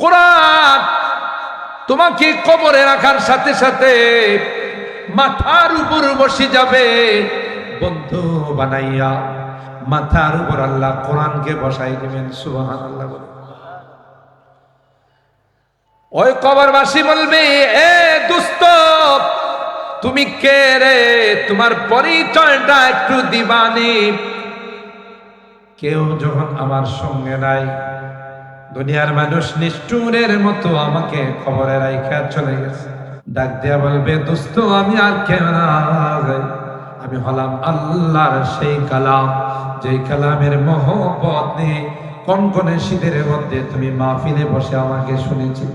কোরআন তোমাকে কবরে রাখার সাথে সাথে মাথার উপর বসে যাবে। বন্ধু বানাইয়া মাথার উপর আল্লাহ কোরআনকে বসাই দিবেন সুবহান আল্লাহ বলে। ওই কবরবাসী বলবে, এ দুস্ত, তুমি কে রে? তোমার পরিচয়টা একটু দিবানি। কেউ যখন আমার সঙ্গে নাই দুনিয়ার মানুষ নিষ্ঠুরের মতো আমাকে খবরে রাইখা চলে গেছে। ডাক দিয়া বলবে, দোস্ত, আমি আর কেউ না আমি হলাম আল্লাহর সেই কালাম, যেই কালামের মোহব্বত নিয়ে কনকনে শীতের মধ্যে তুমি মাহফিলে বসে আমাকে শুনেছি।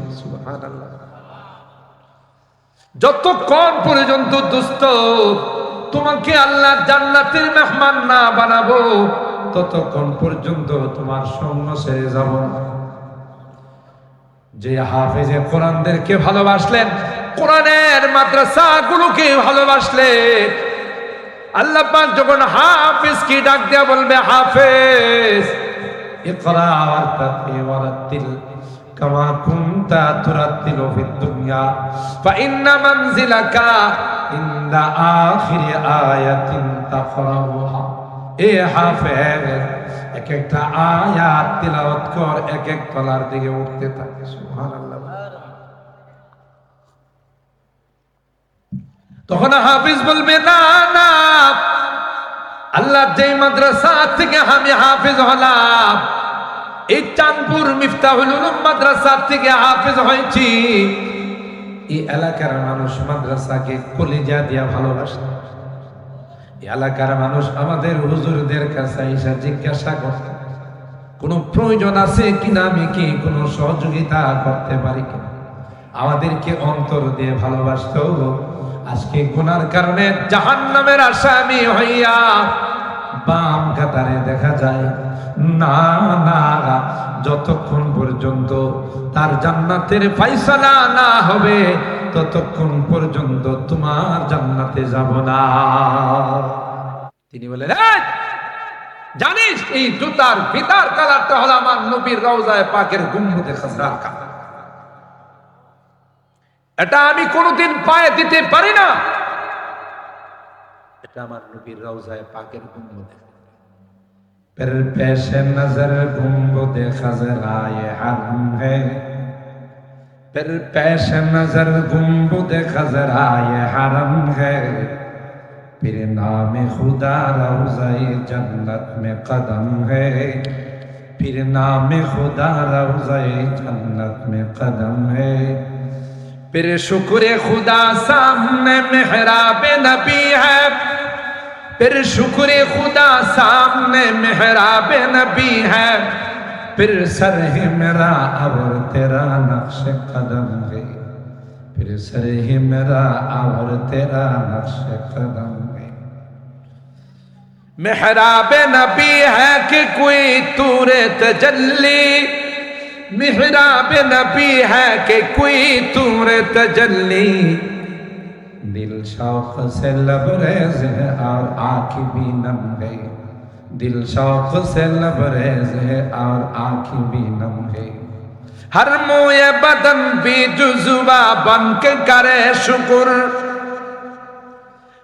যতক্ষণ পর্যন্ত দুস্থ তোমাকে আল্লাহ জান্নাতের মেহমান না বানাবো, ততক্ষণ পর্যন্ত তোমার সঙ্গ সেরে যাব না। যে হাফেজে কোরআনদেরকে ভালোবাসলেন, কোরআনের মাদ্রাসাগুলোকে ভালোবাসলে আল্লাহ পাক যখন হাফেজ কি ডাক দেয়া বলবে, হাফেজ, ইকরা ওয়ারতাতি ওয়ারাতিল কামা কুনতা তুরাতিলু ফিদ দুনিয়া, ফা ইন্না মানজিলাকা ইনদা আখিরি আয়াতিন তাকরাউহা এ হাফেজ এক একটা আয়াত তিলাওয়াত কর এক এক তলার দিকে উঠতে থাকে, সুবহানাল্লাহ। তখন হাফিজ বলবে, না না আল্লাহ যে মাদ্রাসা থেকে আমি হাফিজ হলাম, এই চাঁদপুর মিফতাহুল উলুম মাদ্রাসা থেকে হাফিজ হয়েছি। এই এলাকার মানুষ মাদ্রাসাকে কলিজা দিয়া ভালোবাসে। এলাকার মানুষ আমাদের হুজুরদের কাছে এসে জিজ্ঞাসা করছে, কোনো প্রয়োজন আছে কিনা আমি কি কোনো সহযোগিতা করতে পারি কিনা? আমাদেরকে অন্তর দিয়ে ভালোবাসতে আজকে গুনার কারণে জাহান নামের আসামি হইয়া বাম কাতারে দেখা যায়। না না, যতক্ষণ পর্যন্ত তার জান্নাতের ফাইসালা না হবে, ততক্ষণ পর্যন্ত তোমার জান্নাতে যাব না। তিনি বলেন জানিস এই জুতার ফিতার কালারটা হলো আমার নবীর রওজায় পাকের গুম্বুদে খাজরার কালার এটা আমি কোনোদিন পায়ে দিতে পারি না। এটা আমার নবীর রওজায় পাকের গুম্বুদে پھر پیش نظر گنبد خزرائے حرم ہے۔ پھر پیش نظر گنبد خزرائے حرم ہے۔ پھر نام خدا روزہ جنت میں قدم ہے۔ پھر نام خدا روزہ جنت میں قدم ہے۔ پھر شکر خدا سامنے محراب نبی ہے۔ پھر شکر خدا سامنے محراب نبی ہے۔ پھر سر ہی میرا اور تیرا نقش قدم ہے۔ پھر سر ہی میرا اور تیرا نقش قدم ہے۔ محراب نبی ہے کہ کوئی تور تجلی۔ محراب نبی ہے کہ کوئی تور تجلی۔ دل شوق سے لبریز ہے اور آنکھ بھی نم گئی دل شوق سے لبریز ہے اور آنکھ بھی نم گئی ہر موئے بدن بھی جزوا بن کے کرے شکر۔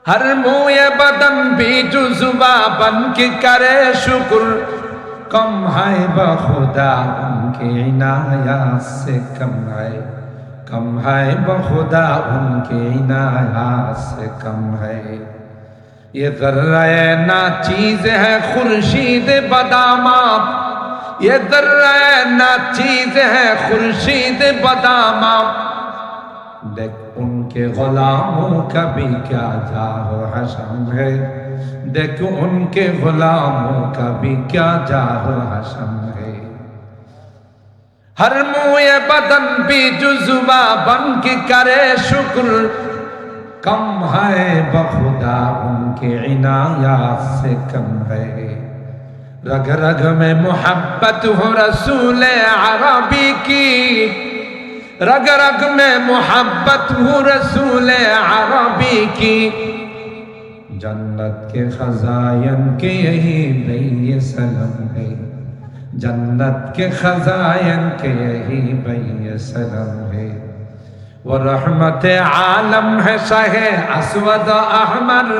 ہر موئے بدن بھی جزوا بن کے کرے شکر۔ کم ہے بخدا ان کی عنایات سے کم ہے۔ کم ہے بخدا ان کے عنایات سے کم ہے۔ یہ ذرہ نا چیز ہے خورشید بدامات یہ ذرہ نا چیز ہے خورشید بدامات دیکھ ان کے غلاموں کا بھی کیا جاہو حشم ہے۔ دیکھ ان کے غلاموں کا بھی کیا جاہو حشم ہے۔ ہر موئے بدن بھی جزوا بن کی کرے شکر۔ کم ہے بخدا ان کے عنایات سے کم ہے رگ رگ میں محبت ہو رسول عربی کی۔ رگ رگ میں محبت ہو رسول عربی کی۔ جنت کے خزائن کے یہی نہیں سلم ہے۔ جنت کے خزائن کے یہی بھئی سلم ہے۔ وہ رحمت عالم ہے شہ اسود احمر۔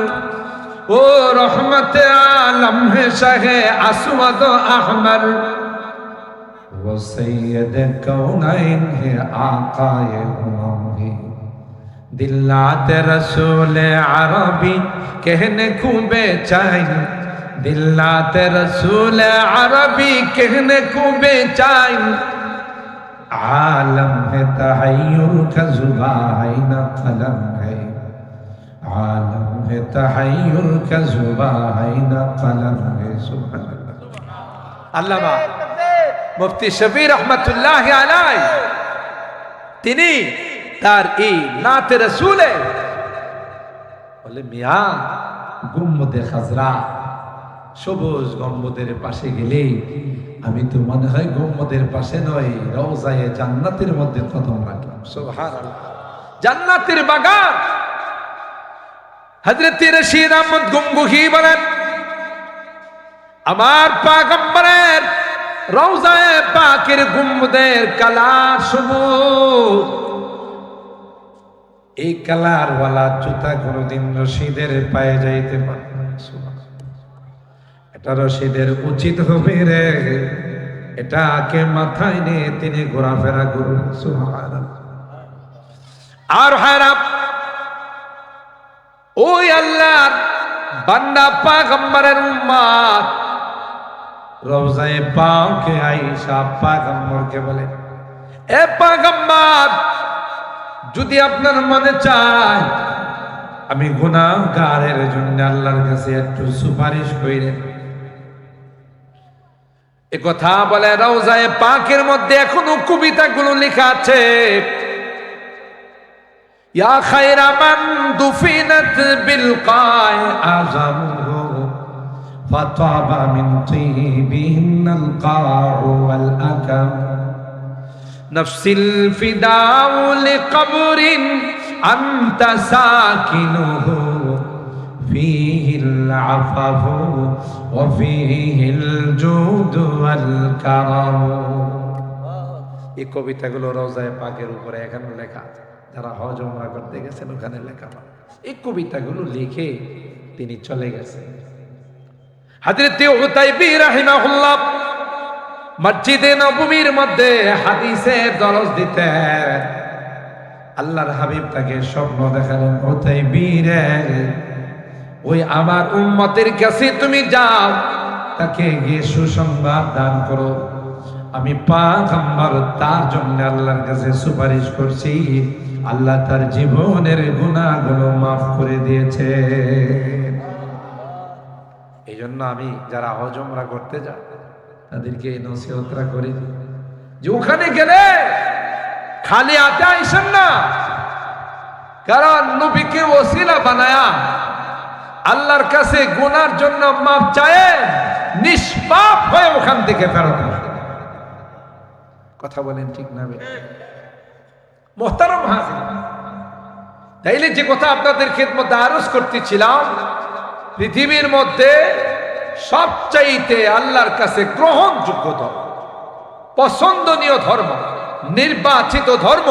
وہ رحمت عالم ہے شہ اسود احمر۔ وہ سید کونین ہے آقا ہمم ہے۔ دلات رسول عربی کہنے کو بے چائن दिल्लात रसूल अरबी कहने को बेचाई आलम है तहय्युर का जुबा है न कलम है आलम है तहय्युर का जुबा है न कलम है सुभान अल्लाह আল্লামা মুফতি শফি রহমতুল্লাহ আলাই তিনি তার এই নাতে রসুলে বলে মিয়া গুম্মদে খাজরা সবুজ গম্বদের পাশে গেলে আমি তো মনে হয় গম্বদের পাশে নয় রওজায়ে জান্নাতের মধ্যে কদম রাখলাম। সুবহানাল্লাহ। জান্নাতের বাগান। হযরত রশিদ আহমদ গুমগুহি বলেন, আমার পাগম্বরের রওজায়ে পাকের গুম্বদের কালার সবুজ। এই কালার ওয়ালা জুতা কোনোদিন রশিদের পায়ে যাইতে পারে। এটা রশিদের উচিত হবে রে। এটা এটাকে মাথায় নিয়ে তিনি ঘোরাফেরা করুন। আর হারাম ওই আল্লাহর বান্দা পাগম্বরের উম্মাত রওজায়ে পাকে আইসা পাগম্বরকে বলে, এ পাগম্বর, যদি আপনার মনে চায় আমি গুনাহগারের জন্য আল্লাহর কাছে একটু সুপারিশ কইরেন এ কথা বলে রওজায় পাকের মধ্যে এখনও কবিতাগুলো লেখা আছে। ইয়া খায়রা মান দুফিনাত বিল কায় আজামহু ফাতাবা মিন তিবিহিন আল কাউ ওয়াল العفاف وفيه الجود والكرم এই কবিতাগুলো রওজায় পাকের উপরে এখানে লেখা আছে যারা হজ উমরা করতে গেছেন ওখানে লেখা পাবে এই কবিতাগুলো লিখে তিনি চলে গেছেন হাজরতে উতাইবি রাহিমাহুল্লাহ মসজিদে নবমীর মধ্যে হাদিসের দরজ দিতেন আল্লাহর হাবিব তাকে স্বপ্ন দেখালেন ওতাই বীরে ওই আমার উম্মতের কাছে তুমি যাও, তাকে গিয়ে সুসংবাদ দান করো। আমি পাগম্বর, তার জন্য আল্লাহর কাছে সুপারিশ করছি। আল্লাহ তার জীবনের গুণাগুলো মাফ করে দিয়েছে। এই জন্য আমি যারা হজমরা করতে যাও, তাদেরকে এই নসিহতরা করে দিই। যে ওখানে গেলে খালি হাতে আইসেন না। কারণ নবীকে ওসিলা বানায়া আল্লাহর কাছে গুনার জন্য মাপ চায় নিষ্পাপ হয়ে ওখান থেকে ফেরত কথা বলেন ঠিক না মোহতারম হাজির। তাইলে যে কথা আপনাদের খেদমতে আরজ করতেছিলাম, পৃথিবীর মধ্যে সবচাইতে আল্লাহর কাছে গ্রহণযোগ্য ধর্ম, পছন্দনীয় ধর্ম, নির্বাচিত ধর্ম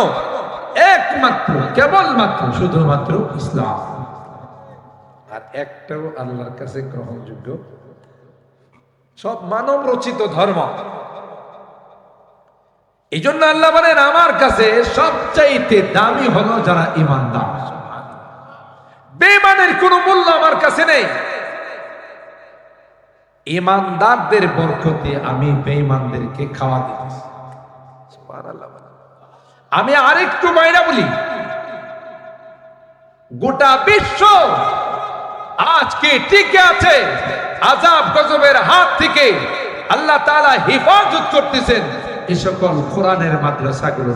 একমাত্র, কেবলমাত্র, শুধুমাত্র ইসলাম। একটাও আল্লাহর কাছে গ্রহণযোগ্য। সব মানব রচিত ধর্ম। এই জন্য আল্লাহ বলেন, আমার কাছে সবচাইতে দামি হলো যারা ইমানদার বেমানের কোনো মূল্য আমার কাছে নেই। ইমানদারদের বরকতে আমি বেঈমানদেরকে খাওয়া বলেন। আমি আরেকটু বাইরা বলি, গোটা বিশ্ব আজকে টিকে আছে? আজাব গজবের হাত থেকে আল্লাহ তাআলা হেফাজত করতেছেন। এই সকল কোরআনের মাদ্রাসাগুলো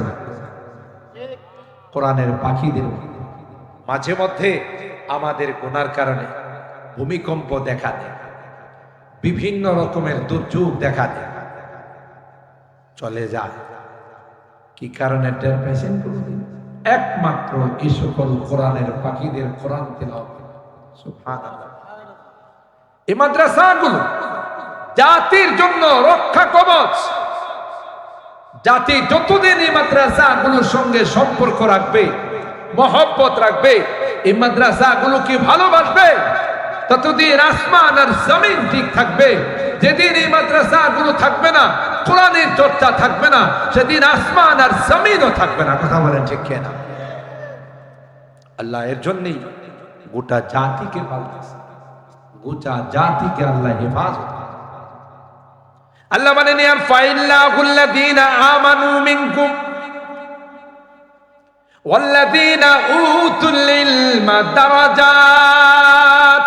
কোরআনের পাখিদের মাঝে মধ্যে আমাদের গুনার কারণে ভূমিকম্প দেখা দেয়। বিভিন্ন রকমের দুর্যোগ দেখা দেয়। চলে যায়। কি কারণে টের পেয়েছেন একমাত্র এই সকল কোরআনের পাখিদের কোরআন তেল এই মাদ্রাসাগুলো জাতির জন্য রক্ষা কবচ। জাতি যতদিন এই মাদ্রাসাগুলোর সঙ্গে সম্পর্ক রাখবে, মহব্বত রাখবে, এই মাদ্রাসাগুলোকে ভালোবাসবে? ততদিন আসমান আর জমিন ঠিক থাকবে। যেদিন এই মাদ্রাসাগুলো থাকবে না, কোরআনের চর্চা থাকবে না, সেদিন আসমান আর জমিনও থাকবে না। কথা বলেন ঠিক না আল্লাহ এর জন্যই গোটা জাতিকে পাল্টাছে গোটা জাতিকে আল্লাহ হেফাজত। আল্লাহ মানে নিয়াম ফাইল্লাহুল্লাযীনা আমানু মিনকুম ওয়াল্লাযীনা উতুল ইলমা দারাজাত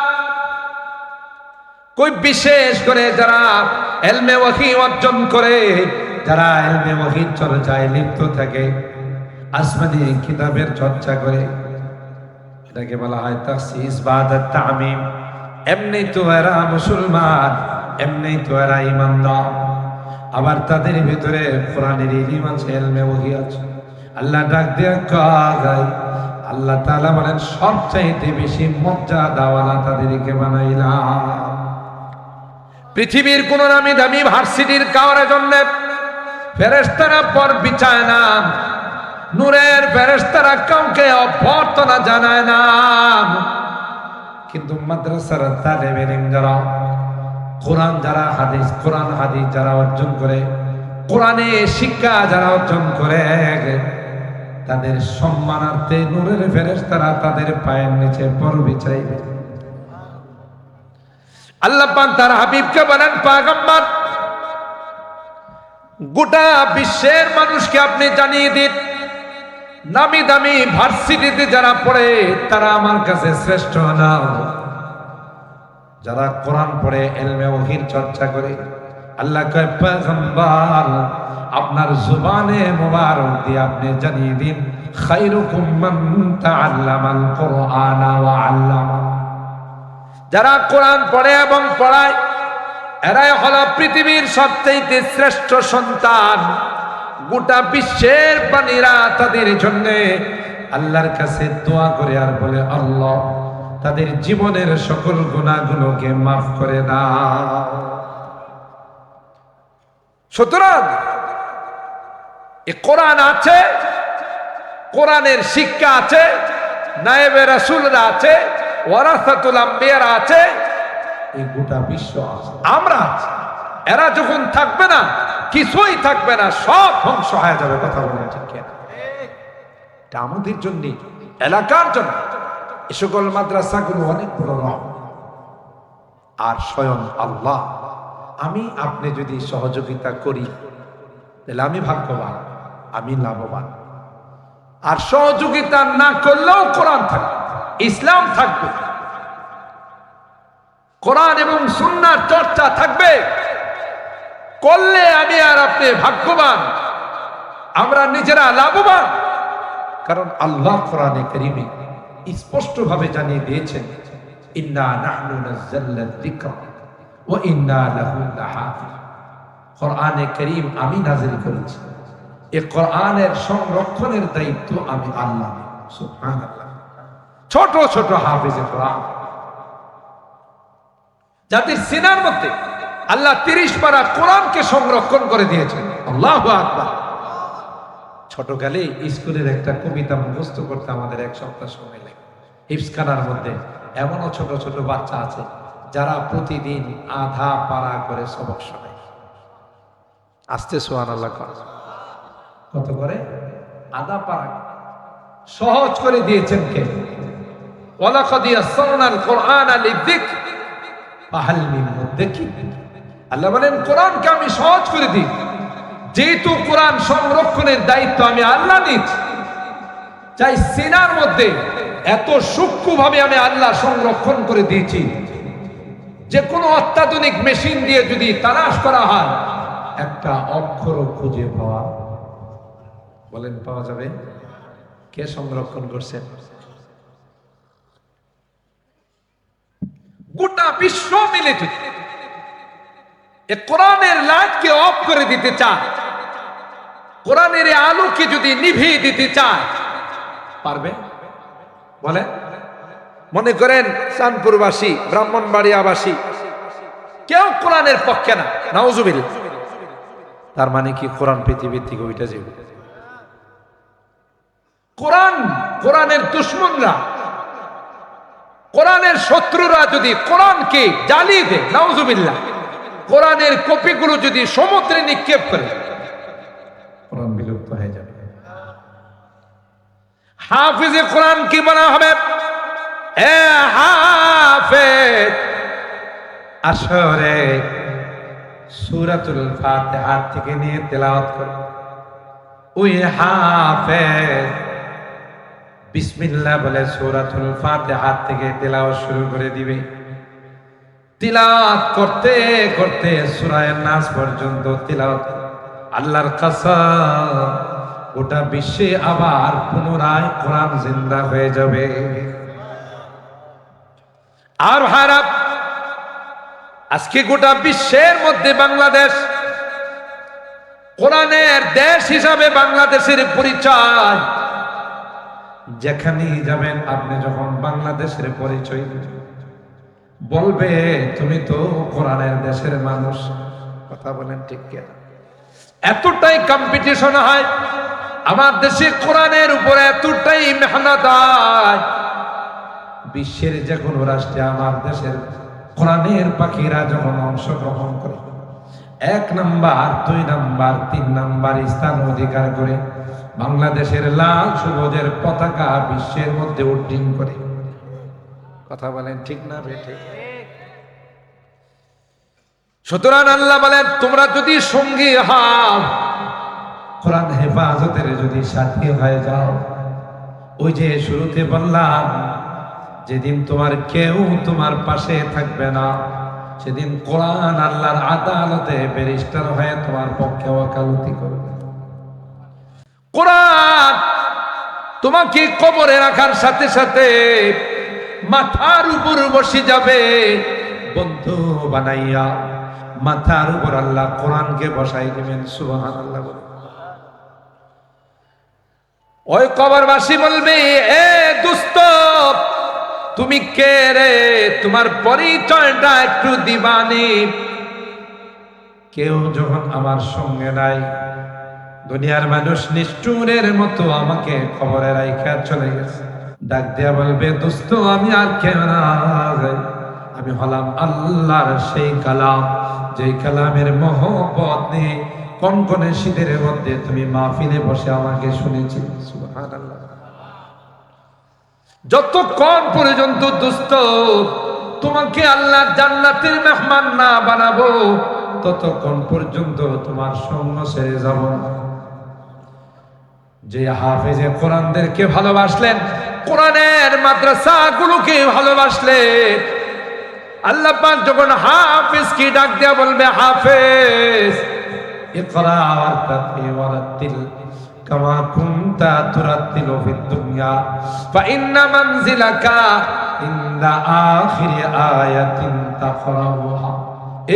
কই বিশেষ করে যারা এলমে ওয়াহি অর্জন করে, যারা এলমে ওয়াহি চর্চায় লিপ্ত থাকে, আসমানি কিতাবের চর্চা করে এটাকে বলা হয় তাসিস বাদাত তামিম। এমনি তো এরা মুসলমান, এমনি তো এরা ইমানদার। আবার তাদের ভিতরে কোরআনের ইলিম আছে, এলমে ওহি আছে। আল্লাহ ডাক দিয়ে কাগাই। আল্লাহ তাআলা বলেন, সবচাইতে বেশি মর্যাদাওয়ালা তাদেরকে বানাইলাম। পৃথিবীর কোন নামি দামি ভার্সিটির কাওয়ার জন্য ফেরেস্তারা পর বিছায় না নূরের ফেরেস্তারা কাউকে অভ্যর্থনা জানায় না। কিন্তু মাদ্রাসার তালেব যারা কোরআন যারা হাদিস, কোরআন হাদিস যারা অর্জন করে, কোরআনে শিক্ষা যারা অর্জন করে, তাদের সম্মানার্থে নূরের ফেরেস্তারা তাদের পায়ের নিচে পর বিছাইবে। আল্লাহ পাক তার হাবিবকে বলেন, পাগাম্বার, গোটা বিশ্বের মানুষকে আপনি জানিয়ে দিন নামি দামি ভার্সিটিতে যারা পড়ে, তারা আমার কাছে শ্রেষ্ঠ না যারা কোরআন পড়ে, এলমে ওহির চর্চা করে, আল্লাহ আপনার জুবানে মোবারক দিয়ে আপনি জানিয়ে দিন যারা কোরআন পড়ে এবং পড়ায়, এরাই হলো পৃথিবীর সবচেয়ে শ্রেষ্ঠ সন্তান। গোটা বিশ্বের প্রাণীরা তাদের জন্য আল্লাহর কাছে দোয়া করে আর বলে, আল্লাহ, তাদের জীবনের সকল গুণাগুলোকে মাফ করে দাও। সুতরাং এ কোরআন আছে, কোরআনের শিক্ষা আছে, নায়েবে রাসূলরা আছে, ওয়ারাসাতুল আম্বিয়ারা আছে, এই গোটা বিশ্ব আছে। আমরা আছি। এরা যখন থাকবে না, কিছুই থাকবে না, সব ধ্বংস হয়ে যাবে, কথা বলে ঠিক এটা আমাদের জন্য, এলাকার জন্য। এ সকল মাদ্রাসাগুলো অনেক বড় আর স্বয়ং আল্লাহ, আমি আপনি যদি সহযোগিতা করি, তাহলে আমি ভাগ্যবান, আমি লাভবান। আর সহযোগিতা না করলেও কোরআন থাকবে, ইসলাম থাকবে। কোরআন এবং সুন্নার চর্চা থাকবে করলে আমি আর আপনি ভাগ্যবান। আমরা নিজেরা লাভবান। কারণ আল্লাহ কোরআনে করিমে স্পষ্ট ভাবে জানিয়ে দিয়েছেন, ইন্না নাহনু নাযালনা যিকরা ওয়া ইন্না লাহু লাহাফিজ। কোরআনে করিম আমি নাজিল করেছি। এই কোরআনের সংরক্ষণের দায়িত্ব আমি আল্লাহ। সুবহানাল্লাহ। ছোট ছোট হাফেজে কোরআন। জাতির সিনার মধ্যে আল্লাহ তিরিশ পারা কোরআনকে সংরক্ষণ করে দিয়েছেন। আল্লাহ আকবার। ছোটকালে স্কুলের একটা কবিতা মুখস্থ করতে আমাদের এক সপ্তাহ সময় লাগে। হিপসখানার মধ্যে এমনও ছোট ছোট বাচ্চা আছে যারা প্রতিদিন আধা পারা করে সবক শোনায়। আসতে সোহান আল্লাহ। কত করে? আধা পাড়া সহজ করে দিয়েছেন কে? ওয়ালাকাদ ইয়াসসারনাল কোরআনা লিযিকর ফাহাল মিন মুদ্দাকির আল্লাহ বলেন, কোরআনকে আমি সহজ করে দিই। যেহেতু কোরআন সংরক্ষণের দায়িত্ব আমি আল্লাহ নিচ্ছি চাই সিনার মধ্যে এত সূক্ষ্মভাবে আমি আল্লাহ সংরক্ষণ করে দিয়েছি। যে কোনো অত্যাধুনিক মেশিন দিয়ে যদি তালাশ করা হয়, একটা অক্ষর খুঁজে পাওয়া বলেন, পাওয়া যাবে? কে সংরক্ষণ করছেন গোটা বিশ্ব মিলে এ কোরআনের লাইটকে অফ করে দিতে চায়। কোরআনের আলোকে যদি নিভিয়ে দিতে চায়, পারবে? বলে মনে করেন, চাঁদপুরবাসী, ব্রাহ্মণবাড়িয়াবাসী, কেউ কোরআনের পক্ষে না। নাউজুবিল তার মানে কি কোরআন পৃথিবীর থেকে ওইটা যাবে? কোরআন, কোরআনের দুশ্মনরা, কোরআনের শত্রুরা যদি কোরআনকে জ্বালিয়ে দেয়, নাউজুবিল্লাহ। কোরআনের কপিগুলো যদি সমুদ্রে নিক্ষেপ করে কোরআন বিলুপ্ত হয়ে যাবে। হাফিজে কোরআন কি বলা হবে? হাফেজ। আসরে সূরাতুল ফাতিহা থেকে নিয়ে তেলাওয়াত করে। ওই হাফেজ বিসমিল্লাহ বলে সূরাতুল ফাতিহা থেকে তেলাওয়াত শুরু করে দিবে। তিলাওয়াত করতে করতে সূরা নাস পর্যন্ত তিলাওয়াত আল্লাহর কসম, গোটা বিশ্বে আবার পুনরায় কোরআন জিন্দা হয়ে যাবে। আর ভারত আজকে গোটা বিশ্বের মধ্যে বাংলাদেশ কোরআনের দেশ হিসাবে বাংলাদেশের পরিচয়। যেখানেই যাবেন, আপনি যখন বাংলাদেশের পরিচয় বলবে, তুমি তো কোরআনের দেশের মানুষ। কথা বলেন ঠিক কেনা? এতটাই কম্পিটিশন হয়, আমার দেশে কোরআনের উপরে এতটাই মেহনত বিশ্বের যে কোনো রাষ্ট্রে আমার দেশের কোরআনের পাখিরা যখন অংশগ্রহণ করে, এক নাম্বার, দুই নাম্বার, তিন নাম্বার স্থান অধিকার করে, বাংলাদেশের লাল সবুজের পতাকা বিশ্বের মধ্যে উড্ডীন করে। কথা বলেন, ঠিক না বে, ঠিক? সুতরাং আল্লাহ বলেন, তোমরা যদি সঙ্গী হও, কোরআন হেফাজতের যদি সাথী হয়ে যাও, ওই যে শুরুতে বললাম, যেদিন তোমার কেউ তোমার পাশে থাকবে না, সেদিন কোরআন আল্লাহর আদালতে ব্যারিস্টার হয়ে তোমার পক্ষে ওকালতি করবে। কোরআন তোমাকে কবরে রাখার সাথে সাথে মাথার উপর বসে যাবে। বন্ধু বানাইয়া মাথার উপর আল্লাহ কোরআনকে বসাই দিবেন সুবহান আল্লাহ ওই কবরবাসী বলবে, এ দুস্ত, তুমি কে রে? তোমার পরিচয়টা একটু দিবানি। কেউ যখন আমার সঙ্গে নাই, দুনিয়ার মানুষ নিষ্ঠুরের মতো আমাকে খবরে রাইখা চলে গেছে। ডাক দিয়া বলবে, দোস্ত, আমি আর কেউ না আমি হলাম আল্লাহর সেই কালাম কালামের মহব্বত নিয়ে শীতের মধ্যে তুমি মাহফিলে বসে আমাকে শুনেছি। যতক্ষণ পর্যন্ত দুস্থ তোমাকে আল্লাহ জান্নাতের মেহমান না বানাবো, ততক্ষণ পর্যন্ত তোমার সঙ্গ ছেড়ে যাব না। যে হাফেজে কোরআনদেরকে ভালোবাসলেন, কোরআনের মাদ্রাসা গুলোকে ভালোবাসলেন। আল্লাহ পাক যখন হাফেজ কি ডাক দেয়া বলবে, হাফেজ, ইকরা কামা কুনতা ইনদা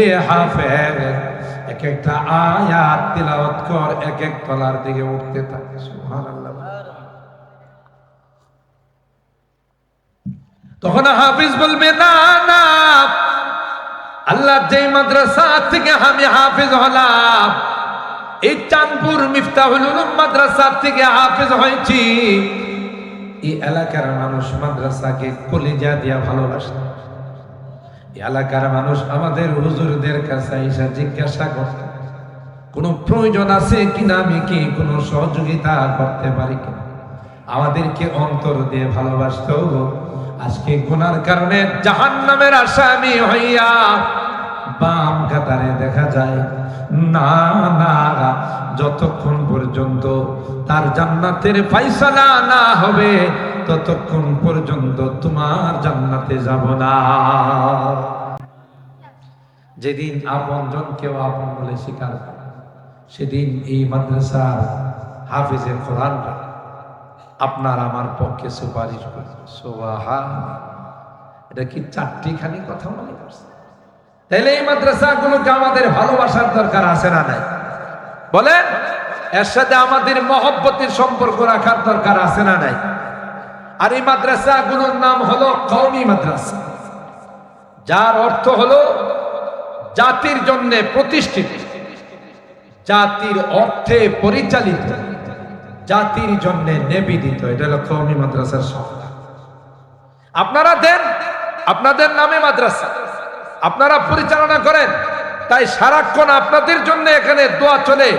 এ হাফেজ এক একটা আয়াত তিলাওয়াত কর এক এক তলার দিকে উঠতে থাকে। তখন হাফিজ বলবে, না না, আল্লাহ যে মাদ্রাসা থেকে আমি হাফিজ হলাম, এই চাঁদপুর মিফতাহুল মাদ্রাসা থেকে হাফিজ হয়েছি। এই এলাকার মানুষ মাদ্রাসাকে কলিজা দিয়া ভালোবাসে। এলাকার মানুষ আমাদের হুজুরদের কাছে এসে জিজ্ঞাসা করত, কোনো প্রয়োজন আছে কিনা? আমি কি কোনো সহযোগিতা করতে পারি কিনা? আমাদেরকে অন্তর দিয়ে ভালোবাসতো। আজকে গুনার কারণে জাহান নামের আসামি হইয়া বাম কাতারে দেখা যায়, না না, যতক্ষণ পর্যন্ত তার জান্নাতের ফাইসালা না হবে ততক্ষণ পর্যন্ত তোমার জান্নাতে যাব না। যেদিন আপন জন কেউ আপন বলে স্বীকার করে, সেদিন এই মাদ্রাসার হাফিজের কোরআনরা আপনার আমার পক্ষে সুপারিশ করছে সোবাহা এটা কি চারটি খানি কথা মনে করছে তাহলে এই মাদ্রাসা মাদ্রাসাগুলোকে আমাদের ভালোবাসার দরকার আছে না নাই? বলেন এর সাথে আমাদের মহব্বতের সম্পর্ক রাখার দরকার আছে না নাই? আর এই মাদ্রাসাগুলোর নাম হলো কওমি মাদ্রাসা। যার অর্থ হলো জাতির জন্য প্রতিষ্ঠিত। জাতির অর্থে পরিচালিত। জাতির জন্য নিবেদিত। এটা হলো কওমি মাদ্রাসার সংজ্ঞা আপনারা দেন, আপনাদের নামে মাদ্রাসা। আপনারা পরিচালনা করেন। তাই সারাক্ষণ আপনাদের জন্য এখানে দোয়া চলে।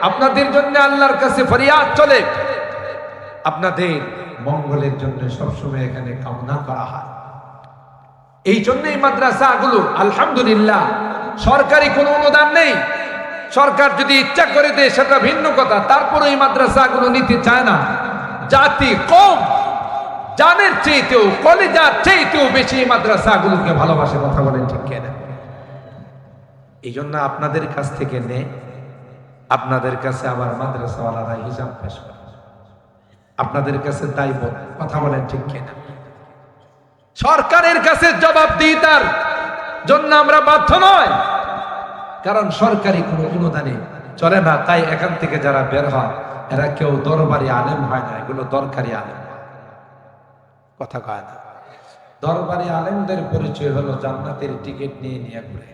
আপনাদের জন্য আল্লাহর কাছে ফরিয়াদ চলে। আপনাদের মঙ্গলের জন্য সবসময় এখানে কামনা করা হয়। এই জন্যই মাদ্রাসাগুলো, আলহামদুলিল্লাহ, সরকারি কোনো অনুদান নেই। সরকার যদি ইচ্ছা করে দেয় সেটা ভিন্ন কথা তারপরে এই মাদ্রাসাগুলো নিতে চায় না। জাতি কম, জানের চেয়েতেও কলেজার চেয়েতেও বেশি এই মাদ্রাসাগুলোকে ভালোবাসে, কথা বলেন ঠিক কেনা? এই জন্য আপনাদের কাছ থেকে নে, আপনাদের কাছে আবার মাদ্রাসাওয়ালারা হিসাব পেশ করে। আপনাদের কাছে তাই কথা বলেন ঠিক কেনা? সরকারের কাছে জবাব দিই তার জন্য আমরা বাধ্য নয়। কারণ সরকারি কোনো অনুদানে চলে না, তাই এখান থেকে যারা বের হয়, এরা কেউ দরবারি আলেম হয় না, এগুলো দরকারি আলেম কথা কয় না। দরবারি আলেমদের পরিচয় হলো জান্নাতের টিকিট নিয়ে নিয়ে ঘুরে।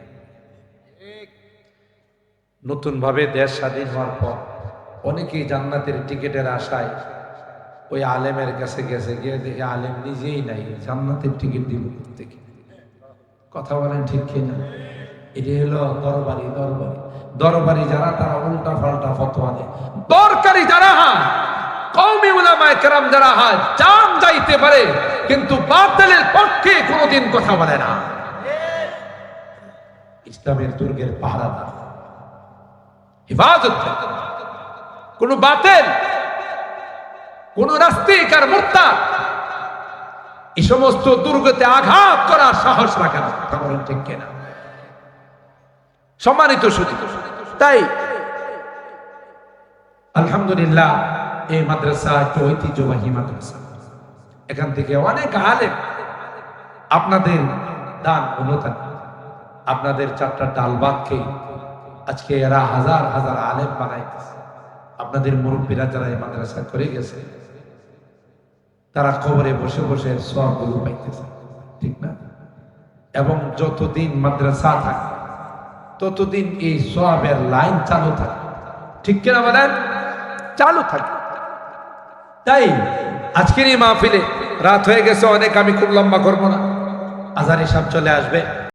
নতুন ভাবে দেশ স্বাধীন হওয়ার পর অনেকেই জান্নাতের টিকিটের আশায় ওই আলেমের কাছে গেছে, গিয়ে দেখে আলেম নিজেই নাই, জান্নাতের টিকিট দিব থেকে কথা বলেন ঠিক কিনা? এটি হলো দরবারি দরবারি। দরবারি যারা, তারা উল্টা পাল্টা ফতোয়া দেয়। দরকারি যারা হয় কৌমি উলামায়ে কেরাম যারা হয়, জান যাইতে পারে, কিন্তু বাতিলের পক্ষে কোনোদিন কথা বলে না। ইসলামের দুর্গের পাহারাদার। হেফাজত। করে। কোন বাতেল কোন নাস্তিক আর মোর্তা এই সমস্ত দুর্গতে আঘাত করার সাহস রাখে না। বলেন ঠিক কিনা? সম্মানিত সুদী, তাই আলহামদুলিল্লাহ এই মাদ্রাসা একটি ঐতিহ্যবাহী মাদ্রাসা। এখান থেকে অনেক আলেম আপনাদের দান অনুদান, আপনাদের চারটা ডাল খেয়ে আজকে এরা হাজার হাজার আলেম বানাইতেছে। আপনাদের মুরব্বীরা যারা এই মাদ্রাসা করে গেছে তারা কবরে বসে বসে সবগুলো পাইতেছে, ঠিক না? এবং যতদিন মাদ্রাসা থাকে, ততদিন এই সবের লাইন চালু থাকে, ঠিক কিনা বলেন? চালু থাকে। তাই আজকের এই মাহফিলে রাত হয়ে গেছে, অনেক আমি খুব লম্বা করব না। আজারি সাহেব চলে আসবে।